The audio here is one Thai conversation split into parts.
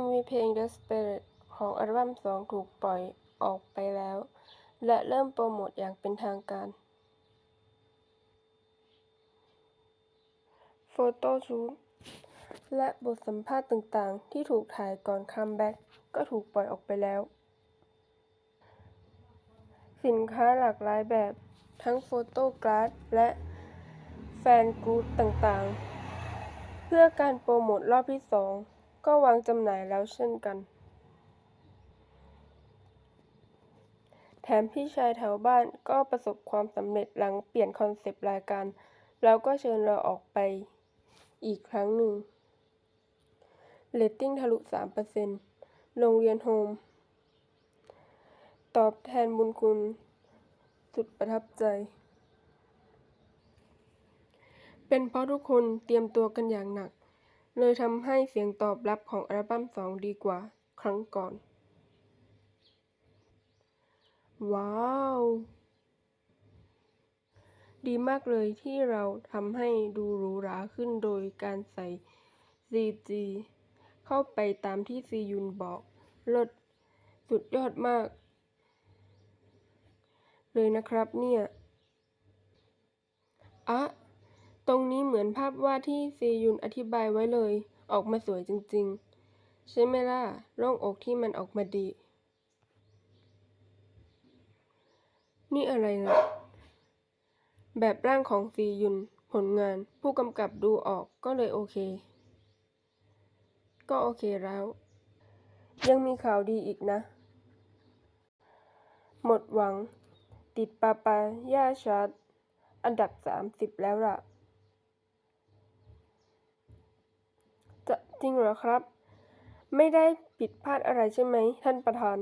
MV เพลง The Spirit ของอัลบั้มสองถูกปล่อยออกไปแล้ว และเริ่มโปรโมทอย่างเป็นทางการ โฟโต้ชูตและบทสัมภาษณ์ต่างๆ ที่ถูกถ่ายก่อนคัมแบ็กก็ถูกปล่อยออกไปแล้ว สินค้าหลากหลายแบบทั้งโฟโต้กร์ดและแฟนกู๊ดต่างๆ เพื่อการโปรโมทรอบที่สอง ก็วางจำหน่ายแล้วเช่นกัน แถมพี่ชายแถวบ้านก็ประสบความสำเร็จหลังเปลี่ยนคอนเซปต์รายการ แล้วก็เชิญเราออกไปอีกครั้งหนึ่งเรตติ้งทะลุ 3%โรงเรียนโฮม ตอบแทนบุญคุณ สุดประทับใจ เป็นเพราะทุกคนเตรียมตัวกันอย่างหนัก เลยทำให้เสียงตอบรับของอัลบั้มสองดีกว่าครั้งก่อน ว้าว ดีมากเลยที่เราทำให้ดูหรูหราขึ้นโดยการใส่ CG เข้าไปตามที่ซียุนบอกลิศสุดยอดมาก เลยนะครับเนี่ย อะ ตรงนี้เหมือนภาพวาดที่ซียุนอธิบายไว้เลย ออกมาสวยจริงๆ ใช่ไหมล่ะ โล่งอกที่มันออกมาดี นี่อะไรนะแบบร่างของซียุน ผลงาน ผู้กำกับดูออกก็เลยโอเค ก็โอเคแล้ว ยังมีข่าวดีอีกนะ หมดหวัง ติดปาปาย่าชาร์ตอันดับ 30 แล้วล่ะ จริงเหรอครับ ไม่ได้ผิดพลาดอะไรใช่ไหม ท่านประธาน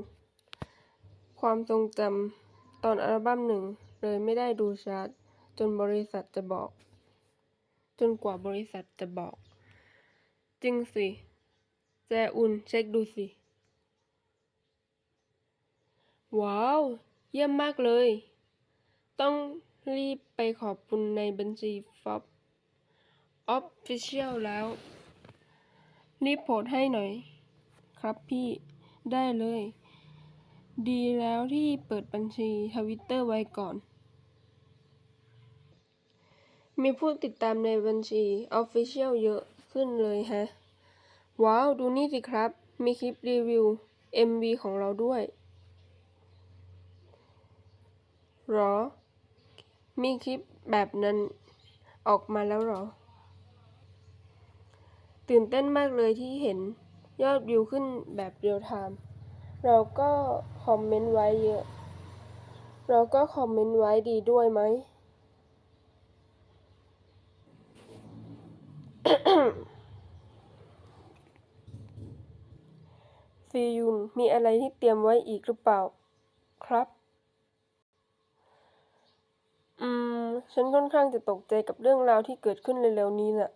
ความทรงจำตอนอัลบั้มหนึ่งเลยไม่ได้ดูชาร์ตจนบริษัทจะบอก จนกว่าบริษัทจะบอก จริงสิ แจอุนเช็คดูสิ ว้าว เยี่ยมมากเลย ต้องรีบไปขอบคุณในบัญชีฟอบออฟฟิเชียลแล้ว รีบโพสต์ให้หน่อย ครับพี่ได้เลย ดีแล้วที่เปิดบัญชีทวิตเตอร์ไว้ก่อน มีผู้ติดตามในบัญชี Official เยอะขึ้นเลยฮะ ว้าว ดูนี่สิครับ มีคลิปรีวิว MV ของเราด้วยหรอ มีคลิปแบบนั้นออกมาแล้วหรอ ตื่นเต้นมากเลยที่เห็นยอดวิวขึ้นแบบเรียลไทม์เราก็คอมเมนต์ไว้เยอะ เราก็คอมเมนต์ไว้ดีด้วยไหม ซียุนมีอะไรที่เตรียมไว้อีกหรือเปล่าครับ อืม ฉันค่อนข้างจะตกใจกับเรื่องราวที่เกิดขึ้นเร็วๆนี้น่ะ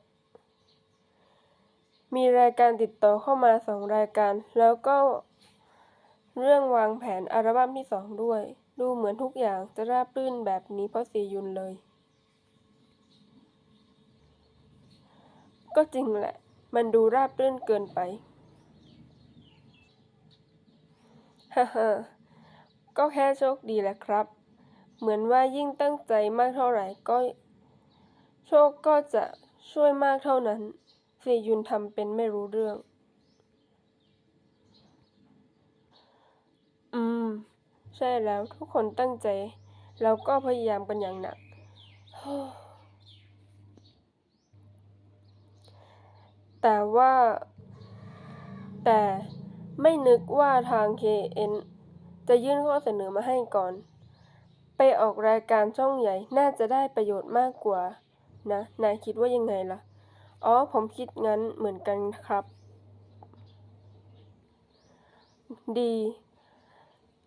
มีรายการติดต่อเข้ามาสองรายการ แล้วก็เรื่องวางแผนอัลบั้มที่สองด้วย ดูเหมือนทุกอย่างจะราบรื่นแบบนี้เพราะซียุนเลย ก็จริงแหละ มันดูราบรื่นเกินไปฮ่าฮ่าก็แค่โชคดีแหละครับ เหมือนว่ายิ่งตั้งใจมากเท่าไหร่ก็ โชคก็จะช่วยมากเท่านั้น ซียุนทำเป็นไม่รู้เรื่อง อืม ใช่แล้วทุกคนตั้งใจ แล้วก็พยายามกันอย่างหนัก แต่ว่า แต่ไม่นึกว่าทาง KN จะยื่นข้อเสนอมาให้ก่อน ไปออกรายการช่องใหญ่น่าจะได้ประโยชน์มากกว่า นะ นายคิดว่ายังไงล่ะ อ๋อ ผมคิดงั้นเหมือนกันครับ ดี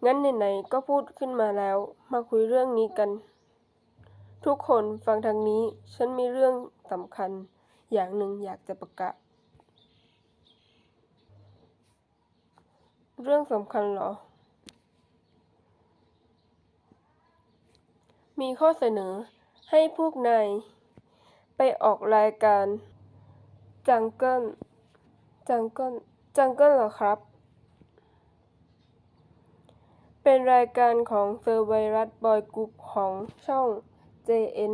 งั้นไหนๆก็พูดขึ้นมาแล้ว มาคุยเรื่องนี้กัน ทุกคนฟังทางนี้ ฉันมีเรื่องสำคัญ อย่างหนึ่งอยากจะประกาศ เรื่องสำคัญเหรอ มีข้อเสนอให้พวกนายไปออกรายการ จังเกิลจังเกิลจังเกิลเหรอครับ เป็นรายการของเซอร์ไวรัสบอยกรุ๊ปของช่อง JN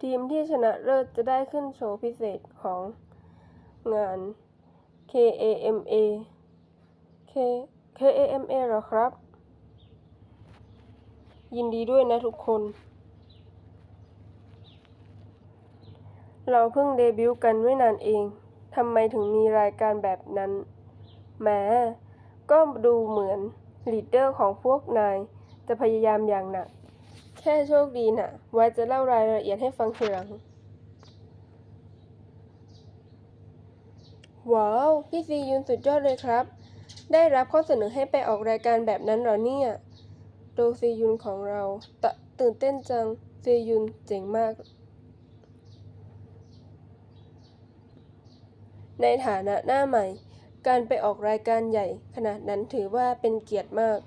ทีมที่ชนะเลิศจะได้ขึ้นโชว์พิเศษของงาน KAMA K KAMA เหรอครับ ยินดีด้วยนะทุกคน เราเพิ่งเดบิวต์กันไม่นานเอง ทำไมถึงมีรายการแบบนั้น แหม ก็ดูเหมือนลีดเดอร์ของพวกนาย จะพยายามอย่างหนัก แค่โชคดีน่ะ ไว้จะเล่ารายละเอียดให้ฟังทีหลัง ว้าว พี่ซียุนสุดยอดเลยครับ ได้รับข้อเสนอให้ไปออกรายการแบบนั้นเหรอเนี่ย โดซียุนของเราตตื่นเต้นจัง ซียุนเจ๋งมาก ในฐานะหน้าใหม่ การไปออกรายการใหญ่ขนาดนั้นถือว่าเป็นเกียรติมาก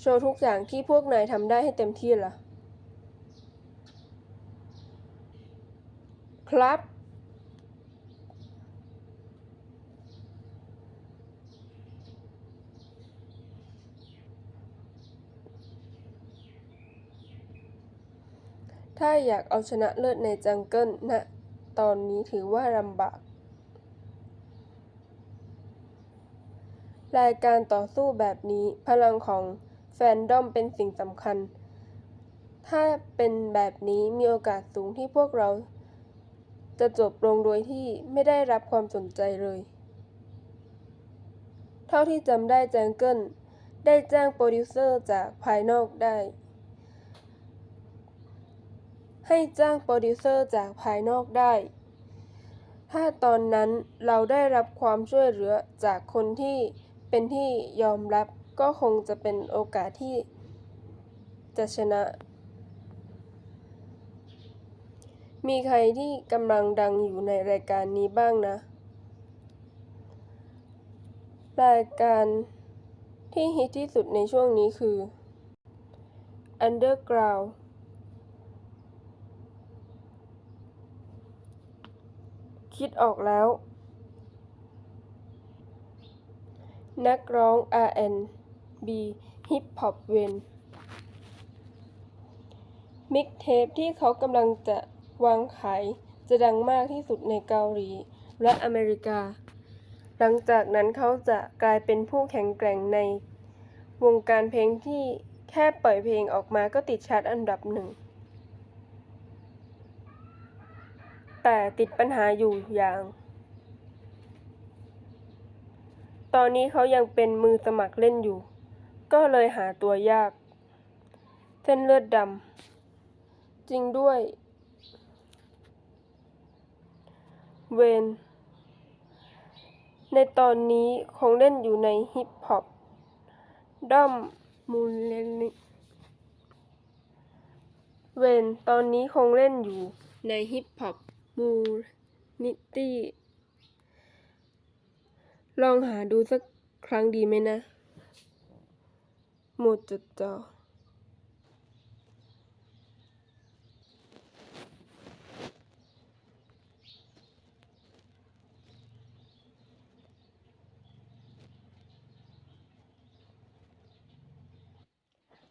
โชว์ทุกอย่างที่พวกนายทำได้ให้เต็มที่ล่ะ ครับ ถ้าอยากเอาชนะเลิศในจังเกิลณตอนนี้ถือว่าลำบาก รายการต่อสู้แบบนี้พลังของแฟนดอมเป็นสิ่งสำคัญ ถ้าเป็นแบบนี้มีโอกาสสูงที่พวกเรา จะจบลงโดยที่ไม่ได้รับความสนใจเลย เท่าที่จำได้แจงเกิลได้จ้างโปรดิวเซอร์จากภายนอกได้ ให้จ้างโปรดิวเซอร์จากภายนอกได้ ถ้าตอนนั้นเราได้รับความช่วยเหลือจากคนที่ เป็นที่ยอมรับก็คงจะเป็นโอกาสที่จะชนะ มีใครที่กำลังดังอยู่ในรายการนี้บ้างนะ รายการที่ฮิตที่สุดในช่วงนี้คือ Underground คิดออกแล้ว นักร้อง R&B ฮิปฮอปเวนมิกเทปที่เขากำลังจะวางขายจะดังมากที่สุดในเกาหลีและอเมริกา หลังจากนั้นเขาจะกลายเป็นผู้แข็งแกร่งในวงการเพลงที่แค่ปล่อยเพลงออกมาก็ติดชาร์ตอันดับหนึ่ง แต่ติดปัญหาอยู่อย่าง ตอนนี้เขายังเป็นมือสมัครเล่นอยู่ ก็เลยหาตัวยาก เส้นเลือดดำจริงด้วย เวน ในตอนนี้คงเล่นอยู่ในฮิปฮอปด้อมมูลเลนิเวน ตอนนี้คงเล่นอยู่ในฮิปฮอปมูนิตี้ ลองหาดูสักครั้งดีไหมนะ หมดจดจอ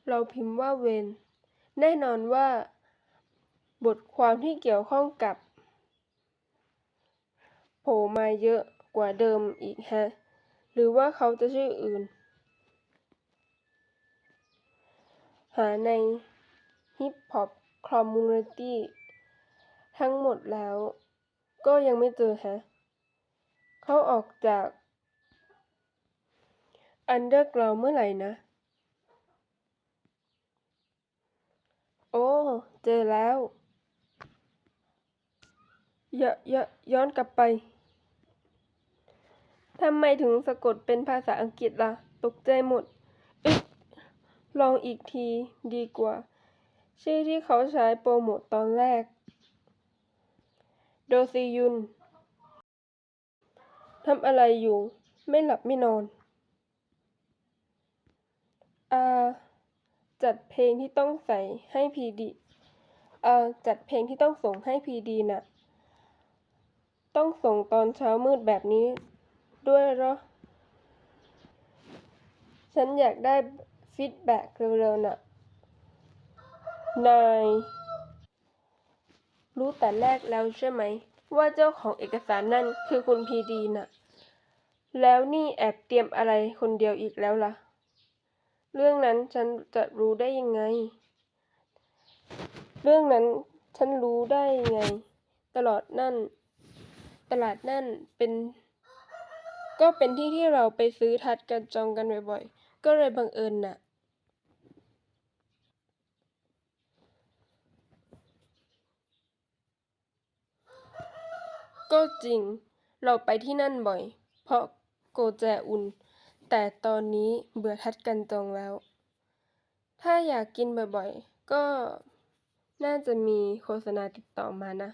เราพิมพ์ว่าเวนแน่นอนว่า บทความที่เกี่ยวข้องกับ โผล่มาเยอะ กว่าเดิมอีกฮะ หรือว่าเขาจะชื่ออื่น หาใน Hip Hop Community ทั้งหมดแล้ว ก็ยังไม่เจอฮะ เขาออกจาก Underground เมื่อไหร่นะ โอ้ เจอแล้วยยย้อนกลับไป ทำไมถึงสะกดเป็นภาษาอังกฤษล่ะ ตกใจหมดอึ๊กลองอีกทีดีกว่า ชื่อที่เขาใช้โปรโมตตอนแรก โดซียุนทำอะไรอยู่ ไม่หลับไม่นอน อ่า จัดเพลงที่ต้องใส่ให้พีดีอ่อจัดเพลงที่ต้องส่งให้พีดีน่ะ ต้องส่งตอนเช้ามืดแบบนี้ ด้วยเหรอฉันอยากได้ฟีดแบ็กเร็วๆน่ะ นาย รู้แต่แรกแล้วใช่ไหม ว่าเจ้าของเอกสารนั่นคือคุณพีดีน่ะ แล้วนี่แอบเตรียมอะไรคนเดียวอีกแล้วล่ะ เรื่องนั้นฉันจะรู้ได้ยังไง เรื่องนั้นฉันรู้ได้ยังไง ตลอดนั่น ตลาดนั่นเป็น ก็เป็นที่ที่เราไปซื้อทัดกันจองกันบ่อยๆ ก็เลยบังเอิญน่ะก็จริง เราไปที่นั่นบ่อย เพราะโกแจอุ่น แต่ตอนนี้เบื่อทัดกันจองแล้ว ถ้าอยากกินบ่อยๆ ก็น่าจะมีโฆษณาติดต่อมานะ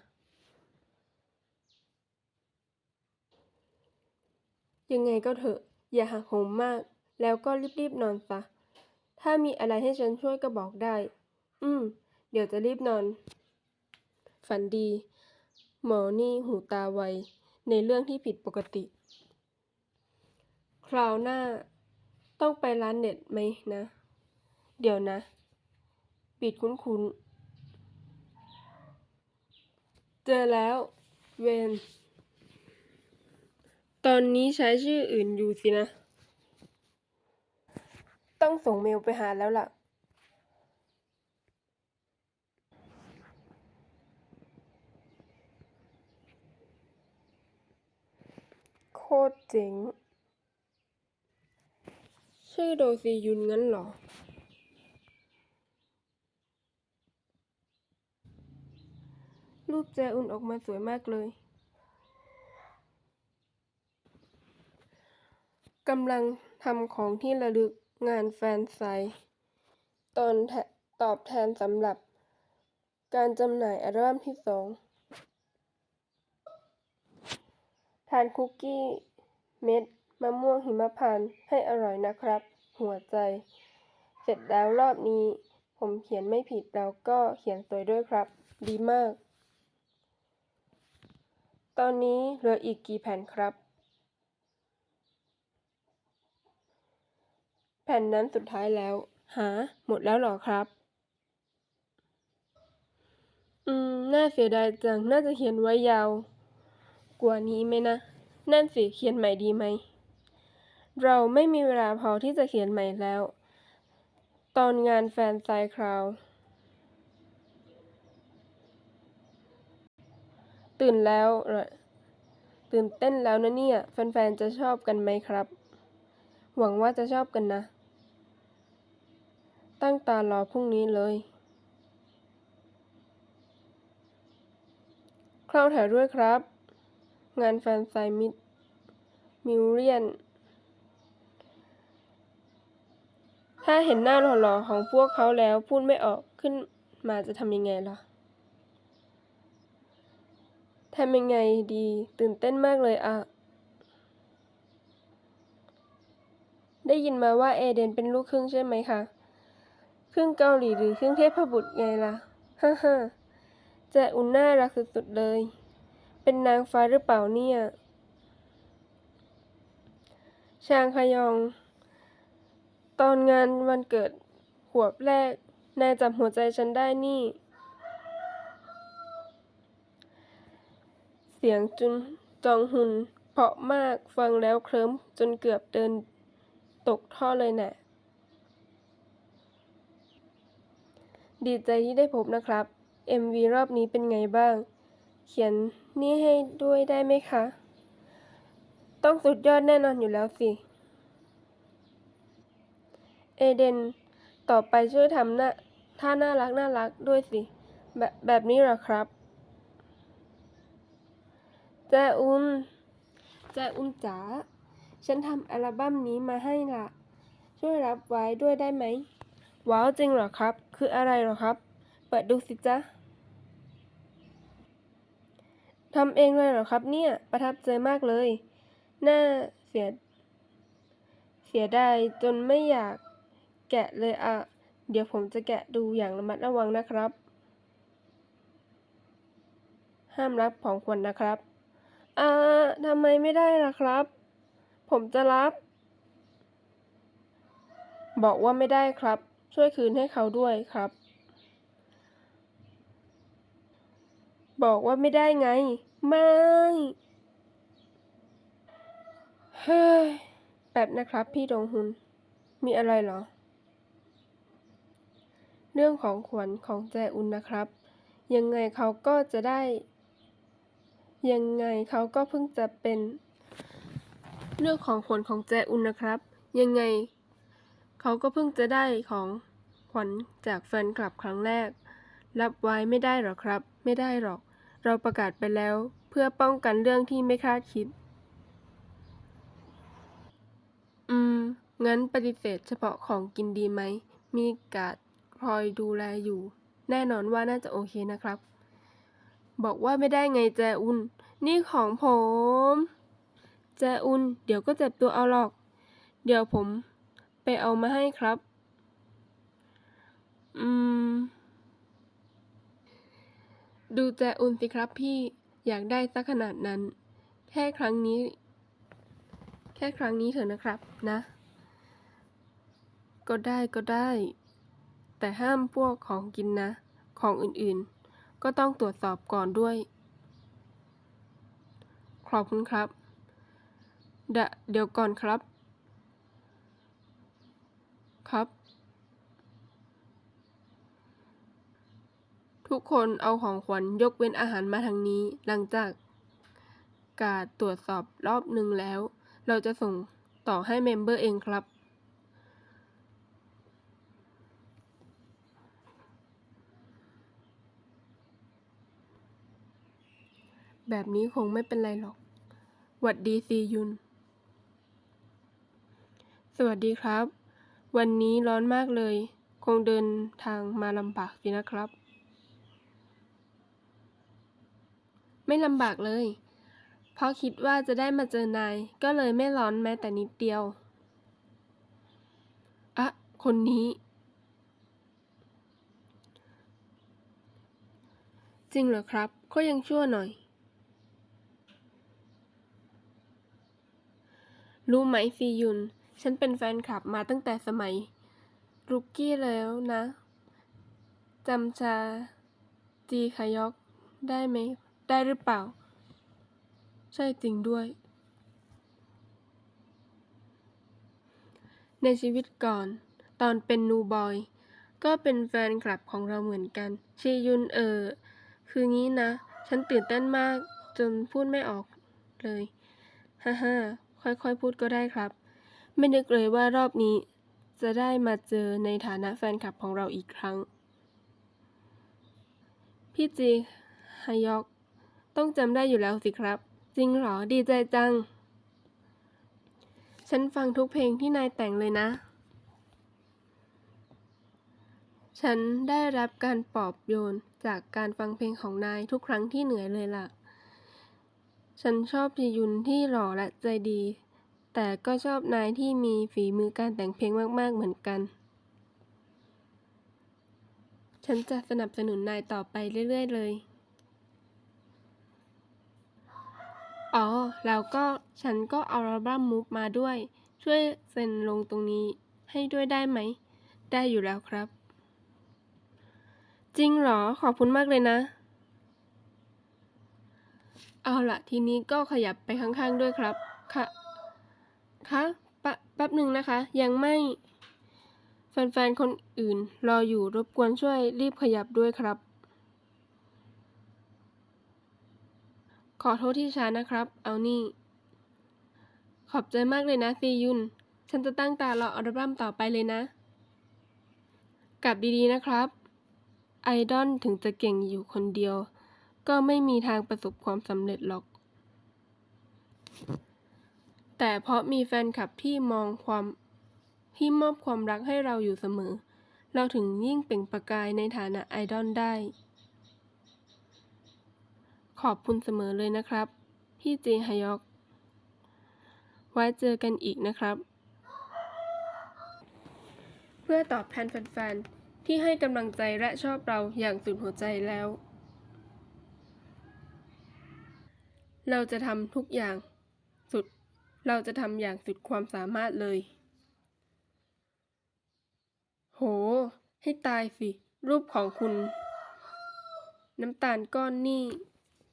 ยังไงก็เถอะ อย่าหักโหมมาก แล้วก็รีบๆนอนซะ ถ้ามีอะไรให้ฉันช่วยก็บอกได้ อืม เดี๋ยวจะรีบนอน ฝันดี หมอนี่หูตาไว ในเรื่องที่ผิดปกติ คราวหน้า ต้องไปร้านเน็ตไหมนะ เดี๋ยวนะ ปิดคุ้นๆ เจอแล้ว เวน ตอนนี้ใช้ชื่ออื่นอยู่สินะ ต้องส่งเมลไปหาแล้วล่ะ โคตรเจ๋ง ชื่อโดซียุนงั้นเหรอรูปแจอุ่นออกมาสวยมากเลย กำลังทำของที่ระลึกงานแฟนไซต์ตอนตอบแทนสำหรับ การจำหน่ายอัลบั้มที่สองทานคุกกี้เม็ดมะม่วงหิมพานต์ให้อร่อยนะครับ หัวใจ เสร็จแล้วรอบนี้ ผมเขียนไม่ผิดแล้วก็เขียนสวยด้วยครับ ดีมาก ตอนนี้เหลืออีกกี่แผ่นครับ แผ่นนั้นสุดท้ายแล้ว หา หมดแล้วเหรอครับ อืม น่าเสียดายจัง น่าจะเขียนไว้ยาว กว่านี้ไหมนะ นั่นสิ เขียนใหม่ดีไหม เราไม่มีเวลาพอที่จะเขียนใหม่แล้ว ตอนงานแฟนไซน์คราว ตื่นแล้วเหรอตื่นเต้นแล้วนะเนี่ย แฟนๆ จะชอบกันไหมครับ หวังว่าจะชอบกันนะ ตั้งตารอพรุ่งนี้เลยคราวถ่ายด้วยครับ งานแฟนไซมิดมิวเรียน ถ้าเห็นหน้าหล่อๆของพวกเขาแล้วพูดไม่ออกขึ้นมาจะทำยังไงล่ะทำยังไงดีตื่นเต้นมากเลยอะได้ยินมาว่าเอเดนเป็นลูกครึ่งใช่ไหมคะ ครึ่งเกาหลีหรือครึ่งเทพบุตรไงล่ะ ฮ่าฮ่าแจอุ่นน่ารักสุดๆเลย เป็นนางฟ้าหรือเปล่าเนี่ย ชางคยอง ตอนงานวันเกิดขวบแรก นายจับหัวใจฉันได้นี่ เสียงจุนจองหุนเพราะมากฟังแล้วเคลิ้มจนเกือบเดินตกท่อเลยแน่ะ ดีใจที่ได้พบนะครับ MV รอบนี้เป็นไงบ้าง เขียนนี่ให้ด้วยได้ไหมคะ ต้องสุดยอดแน่นอนอยู่แล้วสิ เอเดน ต่อไปช่วยทำหน้าท่าน่ารักน่ารักด้วยสิ แบบแบบนี้หรอครับแจอุนแจอุนจ๋า ฉันทำอัลบั้มนี้มาให้ละ ช่วยรับไว้ด้วยได้ไหม ว้าวจริงเหรอครับ คืออะไรเหรอครับ เปิดดูสิจ๊ะทำเองเลยเหรอครับเนี่ย ประทับใจมากเลย น่าเสีย เสียดายจนไม่อยากแกะเลยอะ เดี๋ยวผมจะแกะดูอย่างระมัดระวังนะครับ ห้ามรับของขวัญนะครับ อ่าทำไมไม่ได้ล่ะครับ ผมจะรับ บอกว่าไม่ได้ครับ ช่วยคืนให้เขาด้วยครับ บอกว่าไม่ได้ไง ไม่ เฮ้ยแบบนะครับพี่ดงหุน มีอะไรเหรอ เรื่องของขวัญของแจอุนนะครับ ยังไงเขาก็จะได้ ยังไงเขาก็เพิ่งจะเป็น เรื่องของขวัญของแจอุนนะครับ ยังไง เขาก็เพิ่งจะได้ของขวัญจากแฟนคลับครั้งแรก รับไว้ไม่ได้หรอครับ ไม่ได้หรอก เราประกาศไปแล้ว เพื่อป้องกันเรื่องที่ไม่คาดคิด อืม งั้นปฏิเสธเฉพาะของกินดีไหม มีกาดคอยดูแลอยู่ แน่นอนว่าน่าจะโอเคนะครับ บอกว่าไม่ได้ไงแจอุน นี่ของผม แจอุน เดี๋ยวก็เจ็บตัวเอาหรอก เดี๋ยวผม ไปเอามาให้ครับ อืม ดูแจอุนสิครับพี่ อยากได้สักขนาดนั้น แค่ครั้งนี้ แค่ครั้งนี้เถอะนะครับ นะ ก็ได้ก็ได้ แต่ห้ามพวกของกินนะ ของอื่นๆ ก็ต้องตรวจสอบก่อนด้วย ขอบคุณครับเดะเดี๋ยวก่อนครับ ครับ ทุกคนเอาของขวัญยกเว้นอาหารมาทางนี้ หลังจากการตรวจสอบรอบหนึ่งแล้ว เราจะส่งต่อให้เมมเบอร์เองครับ แบบนี้คงไม่เป็นไรหรอก หวัดดีซียุน สวัสดีครับ วันนี้ร้อนมากเลย คงเดินทางมาลำบากสินะครับ ไม่ลำบากเลย เพราะคิดว่าจะได้มาเจอนาย ก็เลยไม่ร้อนแม้แต่นิดเดียว อะคนนี้ จริงเหรอครับ ก็ยังชั่วหน่อย รู้ไหมซียุน ฉันเป็นแฟนคลับมาตั้งแต่สมัยรุกกี้แล้วนะ จำชาจีคายอกได้ไหม ได้หรือเปล่า ใช่จริงด้วย ในชีวิตก่อน ตอนเป็นนูบอย ก็เป็นแฟนคลับของเราเหมือนกัน ชียุนเออ คืองี้นะ ฉันตื่นเต้นมากจนพูดไม่ออกเลย ฮ่าฮ่าค่อยๆ พูดก็ได้ครับ ไม่นึกเลยว่ารอบนี้จะได้มาเจอในฐานะแฟนคลับของเราอีกครั้ง พี่จีฮยอก ต้องจำได้อยู่แล้วสิครับ จริงหรอดีใจจัง ฉันฟังทุกเพลงที่นายแต่งเลยนะ ฉันได้รับการปลอบโยนจากการฟังเพลงของนายทุกครั้งที่เหนื่อยเลยล่ะ ฉันชอบจียุนที่หล่อและใจดี แต่ก็ชอบนายที่มีฝีมือการแต่งเพลงมาก ๆ เหมือนกัน ฉันจะสนับสนุนนายต่อไปเรื่อย ๆ เลย อ๋อ แล้วก็ฉันก็เอาอัลบั้มมูฟมาด้วย ช่วยเซ็นลงตรงนี้ให้ด้วยได้ไหม ได้อยู่แล้วครับ จริงเหรอ ขอบคุณมากเลยนะ เอาละทีนี้ก็ขยับไปข้าง ๆ ด้วยครับ ค่ะ คะปะแป๊บหนึ่งนะคะ ยังไม่แฟนๆ คนอื่น รออยู่รบกวนช่วยรีบขยับด้วยครับ ขอโทษที่ช้านะครับ เอานี่ ขอบใจมากเลยนะซียุน ฉันจะตั้งตารออัลบั้มต่อไปเลยนะ กลับดีๆนะครับ ไอดอลถึงจะเก่งอยู่คนเดียว ก็ไม่มีทางประสบความสำเร็จหรอก แต่เพราะมีแฟนคลับที่มองความที่มอบความรักให้เราอยู่เสมอ เราถึงยิ่งเปล่งประกายในฐานะไอดอลได้ ขอบคุณเสมอเลยนะครับ พี่เจฮยอก ไว้เจอกันอีกนะครับ เพื่อตอบแทนแฟนๆ ที่ให้กำลังใจและชอบเราอย่างสุดหัวใจแล้ว เราจะทำทุกอย่าง เราจะทำอย่างสุดความสามารถเลย โห ให้ตายสิ รูปของคุณ น้ำตาลก้อนนี่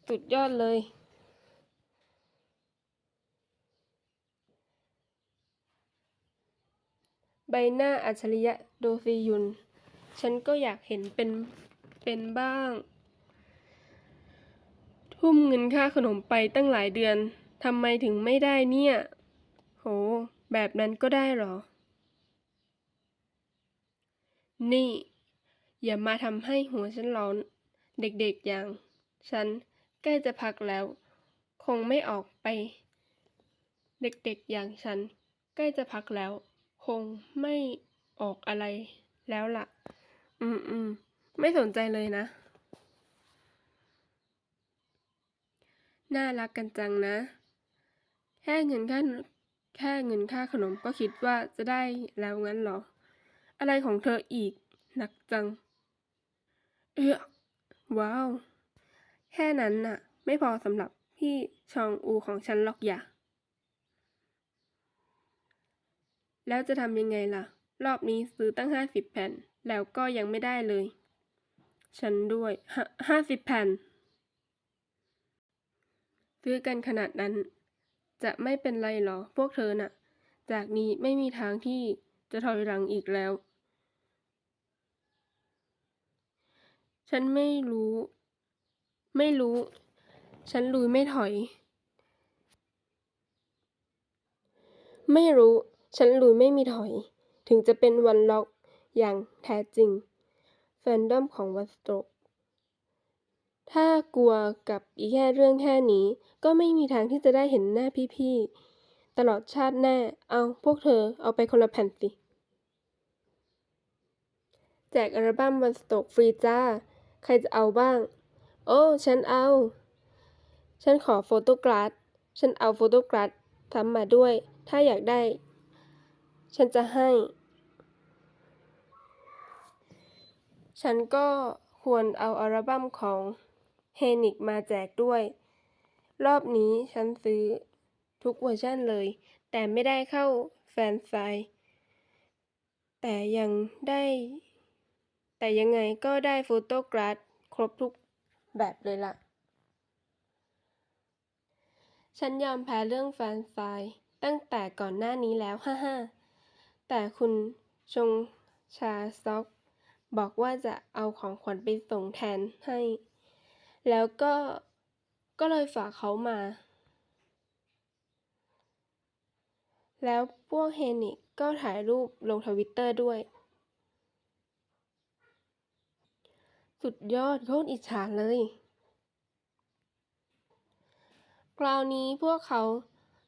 สุดยอดเลย ใบหน้าอัจฉริยะโดซียุน ฉันก็อยากเห็นเป็น เป็นบ้าง ทุ่มเงินค่าขนมไปตั้งหลายเดือน ทำไมถึงไม่ได้เนี่ย โห แบบนั้นก็ได้เหรอ นี่ อย่ามาทำให้หัวฉันร้อน เด็กๆอย่าง ฉันใกล้จะพักแล้ว คงไม่ออกไป เด็กๆอย่างฉัน ใกล้จะพักแล้ว คงไม่ออกอะไรแล้วล่ะ อืมอืมไม่สนใจเลยนะ น่ารักกันจังนะ แค่เงินค่าแค่เงินค่าขนมก็คิดว่าจะได้แล้วงั้นหรอ อะไรของเธออีก หนักจัง เออว้าว แค่นั้นน่ะ ไม่พอสำหรับพี่ชองอูของฉันหรอกอย่าแล้วจะทำยังไงล่ะ รอบนี้ซื้อตั้งห้าสิบแผ่น แล้วก็ยังไม่ได้เลย ฉันด้วยห้าสิบแผ่น ซื้อกันขนาดนั้น จะไม่เป็นไรหรอพวกเธอน่ะ จากนี้ไม่มีทางที่จะถอยหลังอีกแล้ว ฉันไม่รู้ ไม่รู้ ฉันลุยไม่ถอย ไม่รู้ ฉันลุยไม่มีถอย ถึงจะเป็นวันล็อกอย่างแท้จริง แฟนดอมของวัสโตรก ถ้ากลัวกับอีแค่เรื่องแค่นี้ ก็ไม่มีทางที่จะได้เห็นหน้าพี่ๆ ตลอดชาติแน่ เอาพวกเธอเอาไปคนละแผ่นสิ แจกอัลบั้มวันสตกฟรีจ้า ใครจะเอาบ้าง โอ้ ฉันเอา ฉันขอโฟโตกราสฉันเอาโฟโตกราสทำมาด้วย ถ้าอยากได้ ฉันจะให้ ฉันก็ควรเอาอัลบั้มของ เฮนิกมาแจกด้วย รอบนี้ฉันซื้อทุกเวอร์ชันเลย แต่ไม่ได้เข้าแฟนไซน์แต่ยังได้ แต่ยังไงก็ได้โฟโต้กราสครบทุกแบบเลยล่ะ ฉันยอมแพ้เรื่องแฟนไซน์ตั้งแต่ก่อนหน้านี้แล้วฮ่าฮ่าแต่คุณชงชาซอก บอกว่าจะเอาของขวัญไปส่งแทนให้ แล้วก็ก็เลยฝากเขามา แล้วพวกเฮนิกก็ถ่ายรูปลงทวิตเตอร์ด้วย สุดยอดโคตรอิจฉาเลย คราวนี้พวกเขา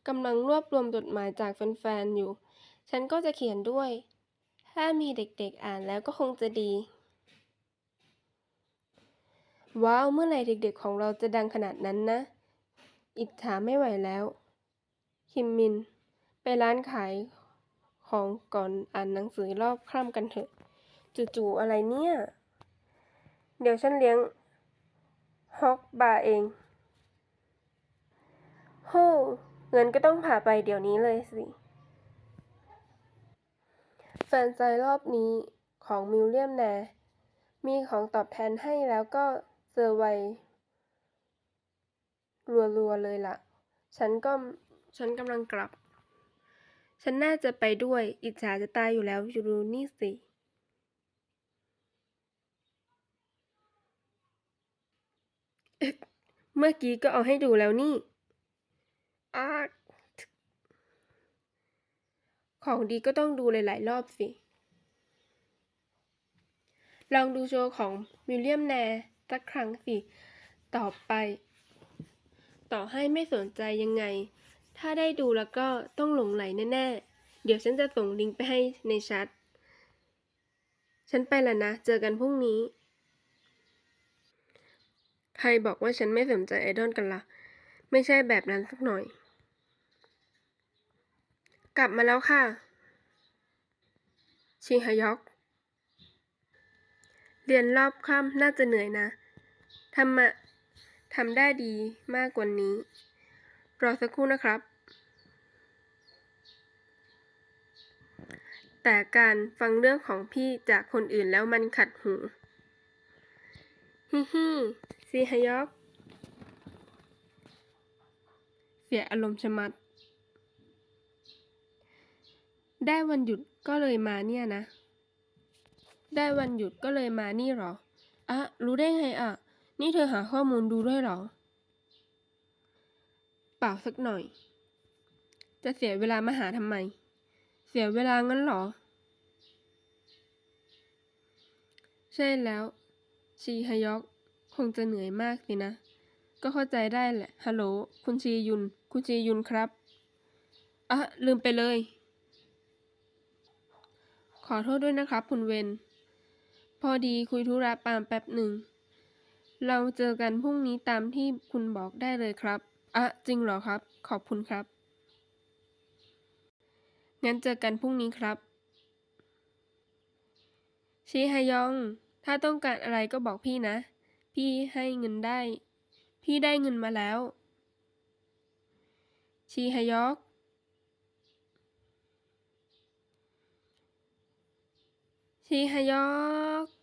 กำลังรวบรวมจดหมายจากแฟนๆอยู่ ฉันก็จะเขียนด้วย ถ้ามีเด็กๆอ่านแล้วก็คงจะดี ว้าวเมื่อไหร่เด็กๆของเราจะดังขนาดนั้นนะ อิจฉาไม่ไหวแล้ว คิมมิน ไปร้านขายของก่อนอ่านหนังสือรอบคร่ำกันเถอะ จู่ๆอะไรเนี่ย เดี๋ยวฉันเลี้ยงฮอกบาเองโฮเงินก็ต้องผ่าไปเดี๋ยวนี้เลยสิ แฟนไซรอบนี้ของมิวเลียมแนมีของตอบแทนให้แล้วก็ เซอร์ไวรัวๆเลยล่ะ ฉันก็ฉันกำลังกลับ ฉันน่าจะไปด้วย อิจฉาจะตายอยู่แล้วอยู่ดูนี่สิเมื่อกี้ก็เอาให้ดูแล้วนี่อาของดีก็ต้องดูหลาย ๆ รอบสิ ลองดูโชว์ของวิลเลียมแนร์ สักครั้งสิ ต่อไป ต่อให้ไม่สนใจยังไง ถ้าได้ดูแล้วก็ต้องหลงไหลแน่ๆ เดี๋ยวฉันจะส่งลิงก์ไปให้ในแชทฉันไปแล้วนะ เจอกันพรุ่งนี้ ใครบอกว่าฉันไม่สนใจไอดอลกันละ่ะ ไม่ใช่แบบนั้นสักหน่อย กลับมาแล้วค่ะ ชิงฮยอก เรียนรอบค่ำน่าจะเหนื่อยนะ ทำมาทำได้ดีมากกว่านี้ รอสักครู่นะครับ แต่การฟังเรื่องของพี่จากคนอื่นแล้วมันขัดหูฮิฮิซีฮยอกเสียอารมณ์ชะมัด ได้วันหยุดก็เลยมาเนี่ยนะ ได้วันหยุดก็เลยมานี่หรอ อะ รู้ได้ไงอะ นี่เธอหาข้อมูลดูด้วยหรอ เปล่าสักหน่อย จะเสียเวลามาหาทำไม เสียเวลางั้นหรอ ใช่แล้ว ชีฮยอก คงจะเหนื่อยมากสินะ ก็เข้าใจได้แหละ ฮัลโหล คุณชียุน คุณชียุนครับอะลืมไปเลย ขอโทษด้วยนะครับ คุณเวน พอดีคุยธุระปามแป๊บหนึ่ง เราเจอกันพรุ่งนี้ตามที่คุณบอกได้เลยครับอะจริงเหรอครับ ขอบคุณครับ งั้นเจอกันพรุ่งนี้ครับชีฮยอง ถ้าต้องการอะไรก็บอกพี่นะ พี่ให้เงินได้ พี่ได้เงินมาแล้ว ชีฮยอกชีฮยอก